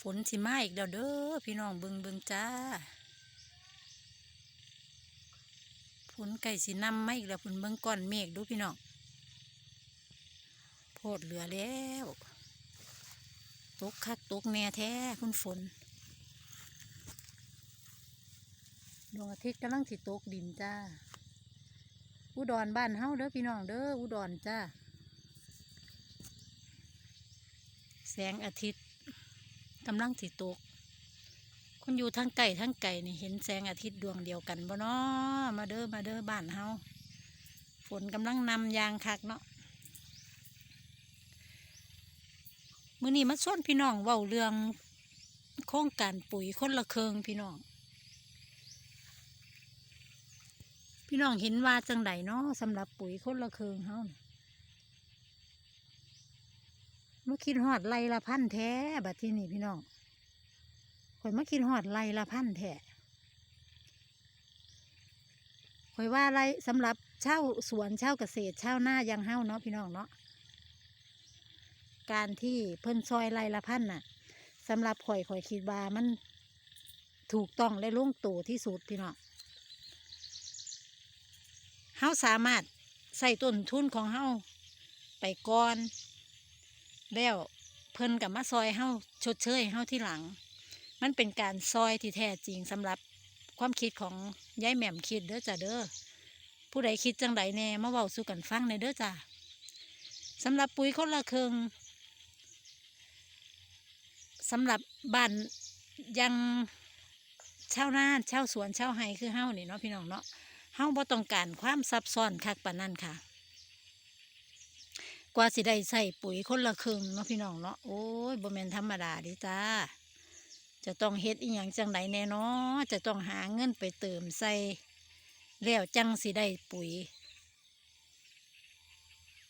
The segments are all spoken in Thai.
ฝนสิมาอีกแล้วเด้อพี่น้องเบิงเบิงจ้าฝนไก่สินำมาอีกแล้วฝนเบิงก้อนเมฆดูพี่น้องโพดเหลือแล้วตกคักตกแน่แท้คุณฝนดวงอาทิตย์กำลังสิตกดินจ้า อุดรบ้านเฮาเด้อพี่น้องเด้ออุดรจ้า แสงอาทิตย์ กำลังสิตกคนอยู่ทั้งไก่ทั้งไก่นี่เห็นแสงอาทิตย์ดวงเดียวกันบ่เนาะมาเด้อมาเด้อบ้านเฮาฝนกำลังนำยางคักเนาะมื้อนี้มาชวนพี่น้องเว้าเรื่องโครงการปุ๋ยคนละเคืองพี่น้อง พี่น้องเห็นว่าจังไดเนาะสำหรับปุ๋ยคนละเคืองเฮาน่ะ มาคิดหอดไรละพันแท้บัดที่นี่พี่น้องข่อยมาคิดหอดไรละพันแท้ข่อยว่าไรสำหรับเช่าสวนเช่าเกษตรเช่าหน้ายังเฮ้าเนาะพี่น้องเนาะการที่เพิ่นซอยไรละพันน่ะสำหรับข่อยข่อยคิดว่ามันถูกต้องและลงตัวที่สุดพี่น้องเฮาสามารถใส่ต้นทุนของเฮาไปก่อน แล้วเพิ่นกับมาซอยเฮาชดเชยเฮาที่หลัง มันเป็นการซอยที่แท้จริงสำหรับความคิดของยายแหม่มคิดเด้อจ้ะเด้อผู้ใดคิดจังใดแน่มาเว้าสู่กันฟังในเด้อจ้ะสำหรับปุ๋ยคนละเครึ่งสำหรับบ้านยังชาวนาชาวสวนชาวไร่คือเฮานี่เนาะพี่น้องเนาะเฮาบ่ต้องการความซับซ้อนคักปานนั้นค่ะ กว่าสิได้ใส่ปุ๋ยคนละครึ่งเนาะพี่น้องเนาะโอ้ยบ่แม่นธรรมดาดิจ้าจะต้องเฮ็ดอีหยังจังไดแน่นาะจะต้องหาเงินไปเติมใส่แล้วจังสิได้ปุ๋ย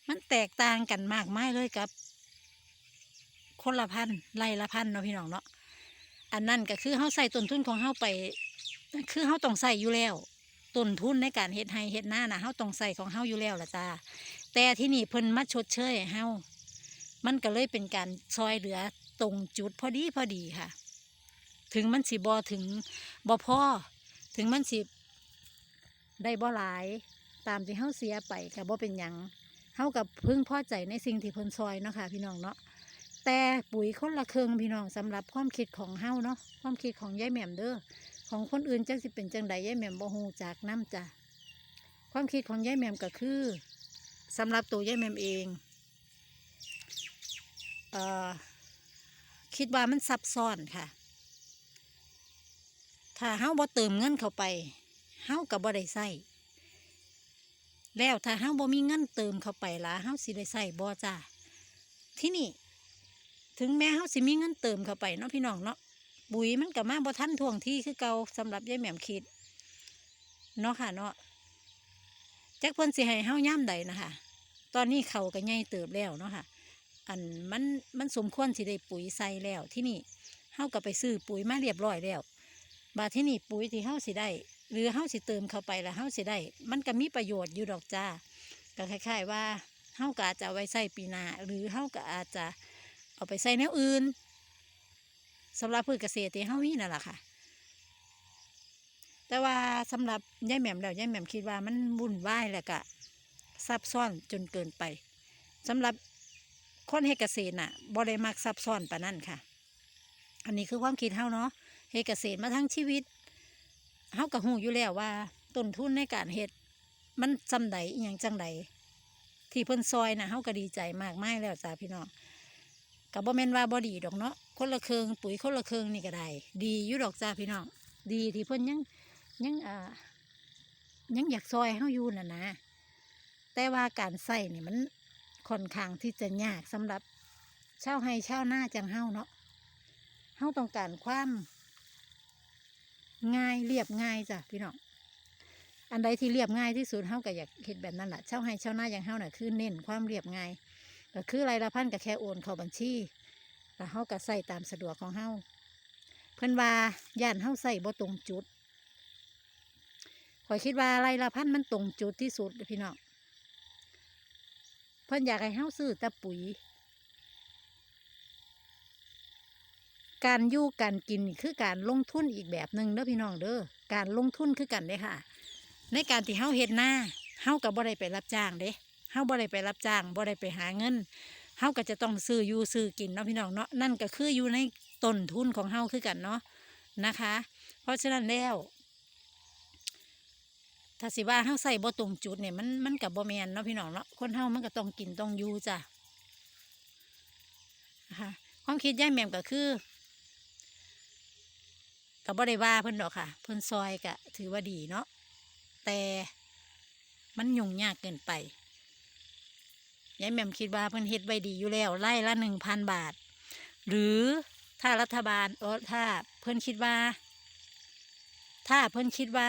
มันแตกต่างกันมากมายเลยกับ คนละพันไร่ละพันเนาะพี่น้องเนาะอันนั้นก็คือเฮาใส่ต้นทุนของเฮาไป คือเฮาต้องใส่อยู่แล้วต้นทุนในการเฮ็ดไร่เฮ็ดหน้านะเฮาต้องใส่ของเฮาอยู่แล้วล่ะจ้า แต่ที่นี่เพิ่นมาชดเชยให้เฮามันก็เลยเป็นการซอยเหลือตรงจุดพอดีพอดีค่ะ ถึงมันสิบอถึงบอพ่อถึงมันสิได้บ่หลาย ตามที่เฮาเสียไปก็บ่เป็นหยังเฮากับพึงพอใจในสิ่งที่เพิ่นซอยเนาะค่ะพี่น้องเนาะแต่ปุ๋ยคนละเครื่องพี่น้องสำหรับความคิดของเฮาเนาะความคิดของยายแหม่มเด้อของคนอื่นจังสิเป็นจังใดยายแหม่มบ่ฮู้จากน้ำจ้ะความคิดของยายแหม่มก็คือ สำหรับตัวยายแมมเองเออคิดว่ามันซับซ้อนค่ะ ถ้าเฮาบ่เติมเงินเข้าไปเฮากับบ่ได้ใส่แล้วถ้าเฮาบ่มีเงินเติมเข้าไปล่ะเฮาสิได้ใส่บ่จ้าที่นี่ ถึงแม้เฮาสิมีเงินเติมเข้าไปเนาะพี่น้องเนาะปุ๋ยมันก็มาบ่ทันท่วงที่คือเก่าสำหรับยายแหม่มคิดเนาะค่ะเนาะ จักเพิ่นสิให้เฮาย่าใดนะคะตอนนี้เขาก็ใหญ่เติบแล้วเนาะค่ะ อันมันมันสมควรสิได้ปุ๋ยใส่แล้วที่นี่เฮาก็ไปซื้อปุ๋ยมาเรียบร้อยแล้วบาที่นี่ปุ๋ยที่เฮาสิได้ หรือเฮาสิเติมเข้าไปแล้วเฮาสิได้ มันก็มีประโยชน์อยู่ดอกจ้าก็คล้ายๆว่าเฮาก็อาจจะไว้ใส่ปีหน้าหรือเฮาก็อาจจะเอาไปใส่แนวอื่นสำหรับพืชเกษตรที่เฮามีนั่นแหละค่ะ แต่ว่าสำหรับยายแหม่มแล้วยายแหม่มคิดว่ามันวุ่นวายแล้วก็ซับซ้อนจนเกินไปสำหรับคนเฮ็ดเกษตรน่ะบ่ได้มักซับซ้อนปานนั้นค่ะ อันนี้คือความคิดเฮาเนาะเฮ็ดเกษตรมาทั้งชีวิตเฮาก็ฮู้อยู่แล้วว่าต้นทุนในการเฮ็ดมันจำใดอหยังจังใดที่เพิ่นซอยน่ะเฮาก็ดีใจมากมายแล้วจ้าพี่น้องก็บ่แม่นว่าบ่ดีดอกเนาะคนละเครืองปุ๋ยคนละเครืองนี่ก็ได้ดีอยู่ดอกจ้าพี่น้องดีที่เพิ่นยัง ยังอ่ายังอยากซอยเฮาอยู่น่ะนะ แต่ว่าการใส่นี่มันค่อนข้างที่จะยากสำหรับเช่าวไร่ชาวนาจังเฮาเนาะเฮาต้องการความง่ายเรียบง่ายจ้ะพี่น้องอันใดที่เรียบง่ายที่สุดเฮาก็อยากเห็นแบบนั้นแหละเช่าวไร่ชาวนาอย่างเฮาน่ะคือเน้นความเรียบง่ายก็คือรายละพันก็แค่โอนเข้าบัญชี แล้วเฮาก็ใส่ตามสะดวกของเฮาเพิ่นว่าย่านเฮาใส่บ่ตรงจุด ข่อยคิดว่าไรละพันมันตรงจุดที่สุดพี่น้องเพิ่นอยากให้เฮาซื้อแต่ปุ๋ย การยู่การกินคือการลงทุนอีกแบบหนึ่งเด้อพี่น้องเด้อการลงทุนคือกันเด้ค่ะ ในการที่เฮาเฮ็ดหน้าเฮาก็บ่ได้ไปรับจ้างเด้เฮาบ่ได้ไปรับจ้างบ่ได้ไปหาเงินเฮาก็จะต้องซื้ออยู่ซื้อกินเนาะพี่น้องเนาะนั่นก็คืออยู่ในต้นทุนของเฮาคือกันเนาะนะคะ เพราะฉะนั้นแล้ว ถ้าสิว่าเฮาใส่บ่ตรงจุดเนี่ยมันมันกับบ่แม่นเนาะพี่น้องเนาะคนเฮามันก็ต้องกินต้องอยู่จ้ะนะคะความคิดย่ายแมมก็คือก็บ่ได้ว่าเพิ่นดอกค่ะ เพิ่นซอยก็ถือว่าดีเนาะแต่มันยุ่งยากเกินไปยายแมมคิดว่าเพิ่นเฮ็ดไว้ดีอยู่แล้วไล่ละหนึ่งพันบาท หรือถ้ารัฐบาลเออถ้าเพิ่นคิดว่า ถ้าเพิ่นคิดว่า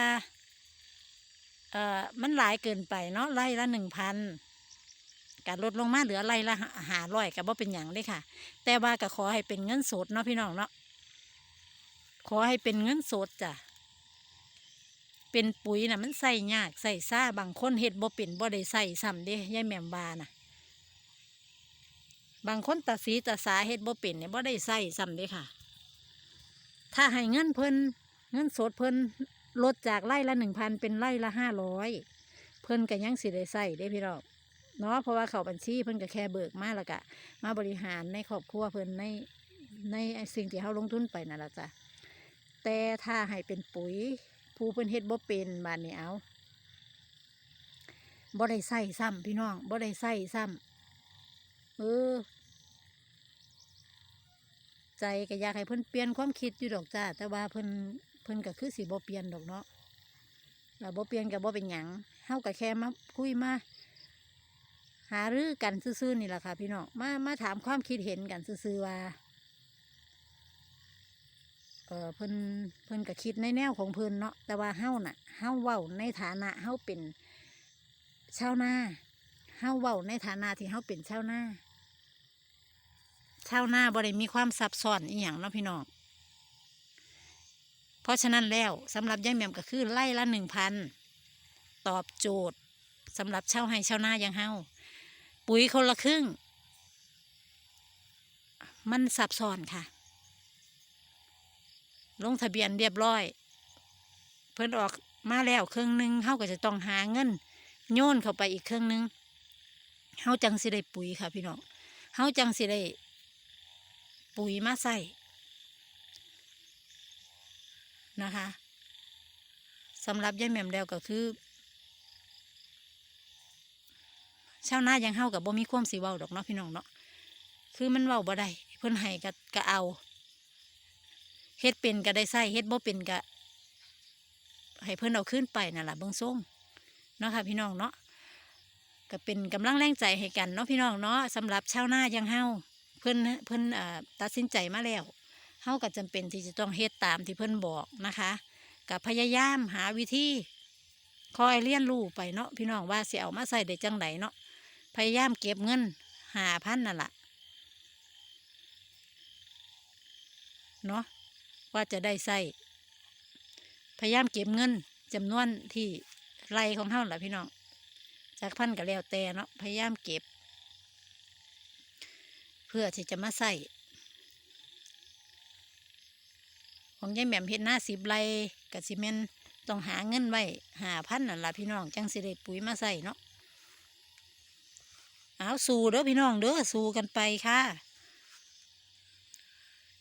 เอ่อมันหลายเกินไปเนาะไล่ละหนึ่งพันการลดลงมาเหลือไล่ละหาร้อยก็บ่เป็นอย่างเลยค่ะ แต่ว่าก็ขอให้เป็นเงินสดเนาะพี่น้องเนาะขอให้เป็นเงินสดจ้ะเป็นปุ๋ยน่ะมันใส่ยากใส่ซ่าบางคนเฮ็ดบ่เป็นบ่ได้ใส่ซ้ำเด้ยายแม่มบาน่ะ บางคนตาสีตาสาเฮ็ดบ่เป็นเนี่ยบ่ได้ใส่ซ้ำเด้ค่ะ ถ้าให้เงินเพิ่นเงินสดเพิ่น ลดจากไร่ละหนึ่งพันเป็นไร่ละห้าร้อยเพิ่นก็ยังสิได้ใส่ได้พี่น้องเนาะเพราะว่าเขาบัญชีเพิ่นก็แค่เบิกมาแล้วก็มาบริหารในครอบครัวเพิ่นในในสิ่งที่เขาลงทุนไปนั่นแหละจ้ะแต่ถ้าให้เป็นปุ๋ย ผู้เพิ่นเฮ็ดบ่เป็นบานนี้เอาบ่ได้ใส่ซ้ำพี่น้องบ่ได้ใส่ซ้ำเออ ใจก็อยากให้เพิ่นเปลี่ยนความคิดอยู่ดอกจ้าแต่ว่าเพิ่น พิ่นก็คือสิบ่เปลี่ยนดอกเนาะแล้วบ่เปลี่ยนก็บ่เป็นหยังเฮาก็แค่มาคุยมาหารือกันซื่อๆนี่แหละค่ะ พี่น้องมามาถามความคิดเห็นกันซื่อๆว่าเออเพิ่นเพิ่นก็คิดในแนวของเพิ่นเนาะแต่ว่าเฮาน่ะเฮาเว้าในฐานะเฮาเป็นชาวนาเฮาเว้าในฐานะที่เฮาเป็นชาวนาชาวนาบ่ได้มีความซับซ้อนอีหยังเนาะพี่น้อง ราะฉะนั้นแล้วสำหรับยายแหม่มก็คือไล่ละหนึ่งพันตอบโจทย์สำหรับเช่าให้ชาวนาย่างเฮาปุ๋ยคนละครึ่ง มันซับซ้อนค่ะ ลงทะเบียนเรียบร้อย เพิ่นออกมาแล้วเครื่องหนึงเฮาก็จะต้องหาเงิน โยนเข้าไปอีกเครื่องหนึงเฮาจังสิได้ปุ๋ยค่ะพี่น้องเฮาจังสิได้ปุ๋ยมาใส่ นะคะสำหรับยายแหม่มแล้วก็คือชาวนายังเฮากับบ่มีความสีเว้าดอกเนาะพี่น้องเนาะคือมันเว้าบ่ได้เพิ่นให้ก็ก็เอาเฮ็ดเป็นก็ได้ใส่เฮ็ดบ่เป็นก็ให้เพิ่นเอาขึ้นไปนั่นล่ะเบิ่งส่งเนาะค่ะพี่น้องเนาะก็เป็นกำลังแรงใจให้กันเนาะพี่น้องเนาะสำหรับชาวนายังเฮาเพิ่นเพิ่นเอ่อตัดสินใจมาแล้ว เฮาก็จำเป็นที่จะต้องเฮ็ดตามที่เพิ่นบอกนะคะกับพยายามหาวิธีคอยเรียนรู้ไปเนาะพี่น้องว่าสิเอามาใส่ได้จังไดเนาะพยายามเก็บเงินหาพันนั่นแหละเนาะว่าจะได้ใส่พยายามเก็บเงินจำนวนที่ไรของเฮาแหละพี่น้องจากพันก็แล้วแต่เนาะพยายามเก็บ เพื่อที่จะมาใส่ ของยายแหม่มเฮ็ดหน้าสิบไรกับซีเมนต้องหาเงินไว้หาพันนั่นล่ะพี่น้องจังสิได้ปุ๋ยมาใส่เนาะเอาสู้เด้อพี่น้องเด้อสู้กันไปค่ะ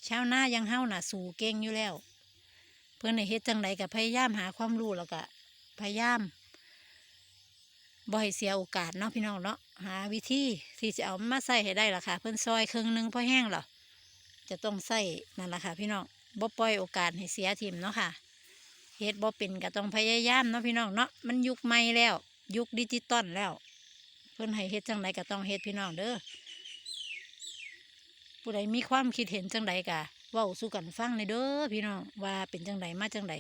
ชาวนายังเฮาน่ะ สู้เก่งอยู่แล้ว เพื่อนในเฮ็ดจังไดกับพยายามหาความรู้แล้วก็พยายามบ่ให้เสียโอกาสเนาะพี่น้องเนาะหาวิธีที่จะเอามาใส่ให้ได้ล่ะค่ะ เพิ่นซอยครึ่งหนึงพอแห้งหรอจะต้องใส่นั่นล่ะค่ะพี่น้อง บ่ปล่อยโอกาสให้เสียทีมเนาะค่ะเฮ็ดบ่เป็นก็ต้องพยายามเนาะพี่น้องเนาะมันยุคใหม่แล้ว ยุคดิจิตอลแล้ว เพิ่นให้เฮ็ดจังไดก็ต้องเฮ็ดพี่น้องเด้อผู้ใดมีความคิดเห็นจังไดก็เว้าสู่กันฟังในอยเด้อพี่น้องว่าเป็นจังไดมาจังได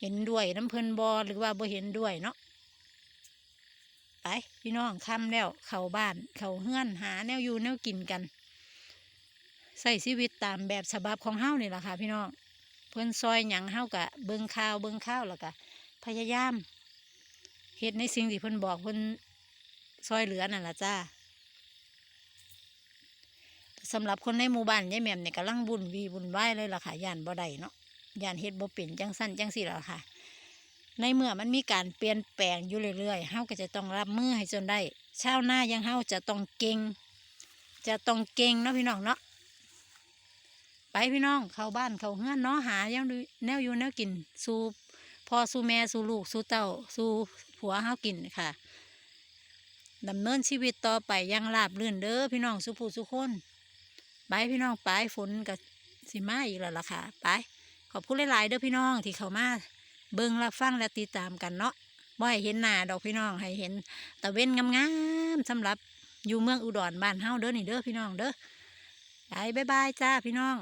เห็นด้วยน้ำเพิ่นบอหรือว่าบ่เห็นด้วยเนาะไปพี่น้องค่ำแล้วเข้าบ้านเข้าเฮือนหาแนวอยู่แนวกินกัน ใส่ชีวิตตามแบบฉบับของเฮานี่แหละค่ะ พี่น้องเพิ่อนซอยหยังเฮากะเบิ่งข่าวเบิ่งข้าวแล้วก็พยายามเฮ็ดในสิ่งที่เพิ่อนบอกเพิ่อนซอยเหลือนั่นละจ้าสำหรับคนในหมู่บ้านยายแหม่มเนี่ยกำลังบุญวีบุญไหวเลยล่ะค่ะย่านบ่ได้เนาะย่านเฮ็ดบ่เป็นจังสั้นจังสี่ล่ะค่ะ ในเมื่อมันมีการเปลี่ยนแปลงอยู่เรื่อยๆเฮาก็จะต้องรับมือให้จนได้ชาวนายังเฮาจะต้องเก่ง จะต้องเก่งเนาะพี่น้องเนาะ ไปพี่น้องเข้าบ้านเข้าเฮือนเนาะหายังดูแนวอยู่แนวกิน สู่พ่อสู่แม่สู่ลูกสู่เต้าสู่ผัวเฮากินค่ะดำเนินชีวิตต่อไปยังราบรื่นเด้อพี่น้องสุผู้สุคนไปพี่น้องไปฝนกับสิมาอีกแล้วล่ะค่ะไปขอบคุณหลายๆเด้อพี่น้องที่เข้ามาเบิ่งรับฟังและติดตามกันเนาะบ่ให้เห็นหน้าดอกพี่น้องให้เห็นตะเว้นงามๆสำหรับอยู่เมืองอุดรบ้านเฮาเด้อนี่เด้อพี่น้องเด้อไปบายบายจ้าพี่น้อง